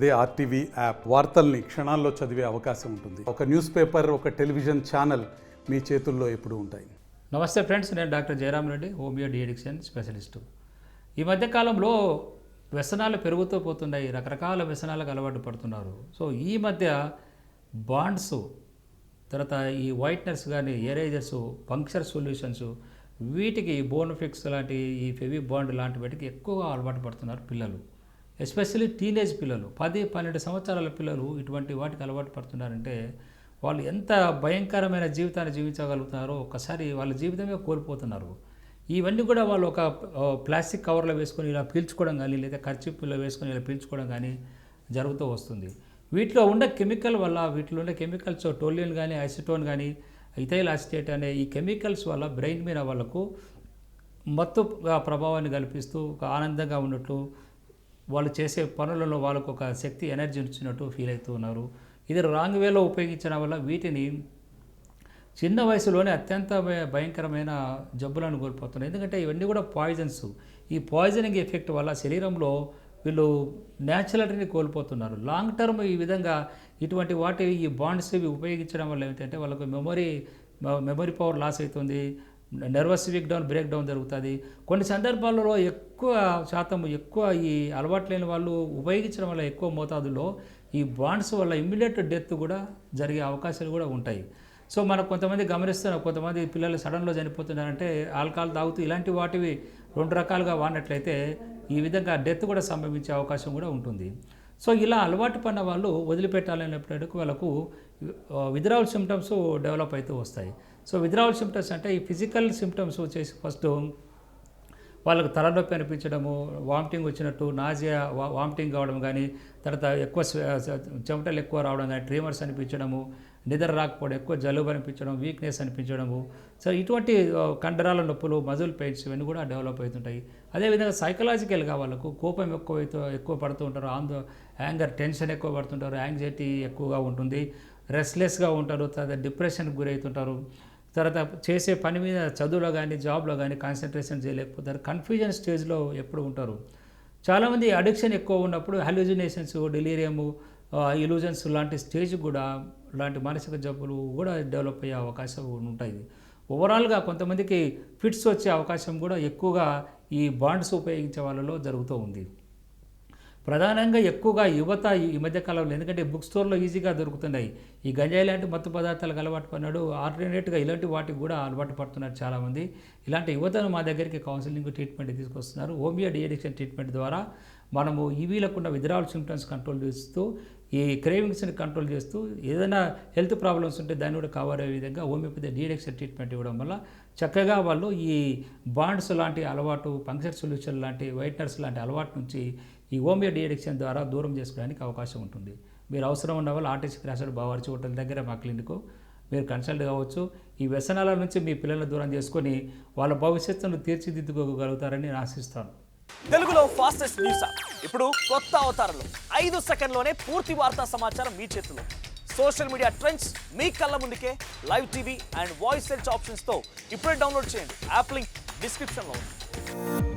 అదే RTV app వార్తల్ని క్షణాల్లో చదివే అవకాశం ఉంటుంది. ఒక న్యూస్ పేపర్ ఒక టెలివిజన్ ఛానల్ మీ చేతుల్లో ఎప్పుడు ఉంటాయి. నమస్తే ఫ్రెండ్స్ నేను doctor Jayaram Reddy homeo deaddiction specialist. ఈ మధ్యకాలంలో వ్యసనాలు పెరుగుతూ పోతున్నాయి రకరకాల వ్యసనాలకు అలవాటు పడుతున్నారు. సో ఈ మధ్య బాండ్స్ తర్వాత ఈ వైట్నర్స్ కానీ ఎరేజర్స్ పంక్చర్ సొల్యూషన్స్ వీటికి బోనఫిక్స్ లాంటి ఈ ఫెవి బాండ్ లాంటి వాటికి ఎక్కువగా అలవాటు పడుతున్నారు పిల్లలు. ఎస్పెషల్లీ టీనేజ్ పిల్లలు పది పన్నెండు సంవత్సరాల పిల్లలు ఇటువంటి వాటికి అలవాటు పడుతున్నారంటే వాళ్ళు ఎంత భయంకరమైన జీవితాన్ని జీవించగలుగుతున్నారో ఒక్కసారి వాళ్ళ జీవితమే కోల్పోతున్నారు. ఇవన్నీ కూడా వాళ్ళు ఒక ప్లాస్టిక్ కవర్లో వేసుకొని ఇలా పీల్చుకోవడం కానీ లేదా ఖర్చిప్పులో వేసుకొని ఇలా పీల్చుకోవడం కానీ జరుగుతూ వస్తుంది. వీటిలో ఉండే కెమికల్ వల్ల వీటిలో ఉండే కెమికల్స్ టోలియన్ కానీ ఐసిటోన్ కానీ ఇథైల్ అసిటేట్ అనే ఈ కెమికల్స్ వల్ల బ్రెయిన్ మీద వాళ్ళకు మత్తు ప్రభావాన్ని కల్పిస్తూ ఒక ఆనందంగా ఉన్నట్లు వాళ్ళు చేసే పనులలో వాళ్ళకు ఒక శక్తి ఎనర్జీ ఇచ్చినట్టు ఫీల్ అవుతూ ఉన్నారు. ఇది రాంగ్ వేలో ఉపయోగించడం వల్ల వీటిని చిన్న వయసులోనే అత్యంత భయంకరమైన జబ్బులను కోల్పోతున్నారు ఎందుకంటే ఇవన్నీ కూడా పాయిజన్స్ ఈ పాయిజనింగ్ ఎఫెక్ట్ వల్ల శరీరంలో వీళ్ళు న్యాచురాలిటీని కోల్పోతున్నారు. లాంగ్ టర్మ్ ఈ విధంగా ఇటువంటి వాటి ఈ బాండ్స్ ఇవి ఉపయోగించడం వల్ల ఏంటంటే వాళ్ళకు మెమొరీ మెమొరీ పవర్ లాస్ అవుతుంది. Nervous weak down break down జరుగుతుంది. కొన్ని సందర్భాలలో ఎక్కువ శాతం ఎక్కువ ఈ అలవాటు లేని వాళ్ళు ఉపయోగించడం వల్ల ఎక్కువ మోతాదులో ఈ బాండ్స్ వల్ల ఇమ్మీడియట్ డెత్ కూడా జరిగే అవకాశాలు కూడా ఉంటాయి. సో మనం కొంతమంది గమనిస్తున్నాం కొంతమంది పిల్లలు సడన్లో చనిపోతున్నారంటే ఆల్కహాల్ తాగుతూ ఇలాంటి వాటివి రెండు రకాలుగా వాడినట్లయితే ఈ విధంగా డెత్ కూడా సంభవించే అవకాశం కూడా ఉంటుంది. సో ఇలా అలవాటు పడిన వాళ్ళు వదిలిపెట్టాలనేటప్పటికి వాళ్ళకు విద్రావల్ సిమ్టమ్స్ డెవలప్ అవుతూ వస్తాయి. సో విత్డ్రావల్ సిమ్టమ్స్ అంటే ఈ ఫిజికల్ సిమ్టమ్స్ వచ్చేసి ఫస్ట్ వాళ్ళకు తలనొప్పి అనిపించడము వామిటింగ్ వచ్చినట్టు నాజియా వామిటింగ్ కావడం కానీ తర్వాత ఎక్కువ చెమటలు ఎక్కువ రావడం కానీ ట్రీమర్స్ అనిపించడము నిద్ర రాకపోవడం ఎక్కువ జలుబు అనిపించడం వీక్నెస్ అనిపించడము. సో ఇటువంటి కండరాల నొప్పులు మజుల్ పెయిన్స్ ఇవన్నీ కూడా డెవలప్ అవుతుంటాయి. అదేవిధంగా సైకలాజికల్గా వాళ్ళకు కోపం ఎక్కువ ఎక్కువ పడుతూ ఉంటారు. ఆందో యాంగర్ టెన్షన్ ఎక్కువ పడుతుంటారు. యాంగ్జైటీ ఎక్కువగా ఉంటుంది. రెస్ట్లెస్గా ఉంటారు. తర్వాత డిప్రెషన్కి గురవుతుంటారు. తర్వాత చేసే పని మీద చదువులో కానీ జాబ్లో కానీ కాన్సన్ట్రేషన్ చేయలేకపోతారు. కన్ఫ్యూజన్ స్టేజ్లో ఎప్పుడు ఉంటారు. చాలామంది అడిక్షన్ ఎక్కువ ఉన్నప్పుడు హెల్యూజినేషన్స్ డెలీరియము ఇలూజన్స్ లాంటి స్టేజ్ కూడా లాంటి మానసిక జబ్బులు కూడా డెవలప్ అయ్యే అవకాశం ఉంటాయి. ఓవరాల్గా కొంతమందికి ఫిట్స్ వచ్చే అవకాశం కూడా ఎక్కువగా ఈ బాండ్స్ ఉపయోగించే వాళ్ళలో జరుగుతూ ఉంది. ప్రధానంగా ఎక్కువగా యువత ఈ మధ్య కాలంలో ఎందుకంటే బుక్ స్టోర్లో ఈజీగా దొరుకుతున్నాయి ఈ గంజాయి లాంటి మత్తు పదార్థాలకు అలవాటు పడినాడు. ఆల్టర్నేట్గా ఇలాంటి వాటికి కూడా అలవాటు పడుతున్నారు చాలామంది. ఇలాంటి యువతను మా దగ్గరికి కౌన్సిలింగ్ ట్రీట్మెంట్ తీసుకొస్తున్నారు. హోమియో డిఎడిక్షన్ ట్రీట్మెంట్ ద్వారా మనము ఈవీలకున్న విద్రావల్ సిమ్టమ్స్ కంట్రోల్ చేస్తూ ఈ క్రేవింగ్స్ని కంట్రోల్ చేస్తూ ఏదైనా హెల్త్ ప్రాబ్లమ్స్ ఉంటే దాన్ని కూడా కవర్ అయ్యే విధంగా హోమియోపతి డిఎడిక్షన్ ట్రీట్మెంట్ ఇవ్వడం వల్ల చక్కగా వాళ్ళు ఈ బాండ్స్ లాంటి అలవాటు పంక్చర్ సొల్యూషన్ లాంటి వైట్నర్స్ లాంటి అలవాటు నుంచి ఈ హోమియో డిఎడిక్షన్ ద్వారా దూరం చేసుకోవడానికి అవకాశం ఉంటుంది. మీరు అవసరం ఉన్న వాళ్ళు ఆర్టీసీ క్రాసర్ బావార్చి హోటల్ దగ్గర మా క్లినిక్. మీరు కన్సల్ట్ కావచ్చు. ఈ వ్యసనాల నుంచి మీ పిల్లలను దూరం చేసుకొని వాళ్ళ భవిష్యత్తును తీర్చిదిద్దుకోగలుగుతారని నేను ఆశిస్తాను. తెలుగులో ఫాస్టెస్ట్ న్యూస్ ఇప్పుడు కొత్త అవతారంలో. ఐదు సెకండ్లోనే పూర్తి వార్తా సమాచారం మీ చేతిలో. సోషల్ మీడియా ట్రెండ్స్ మీ కళ్ళ ముందుకే. Live TV and voice search ఆప్షన్స్తో ఇప్పుడే డౌన్లోడ్ చేయండి. యాప్ లింక్ డిస్క్రిప్షన్లో ఉంది.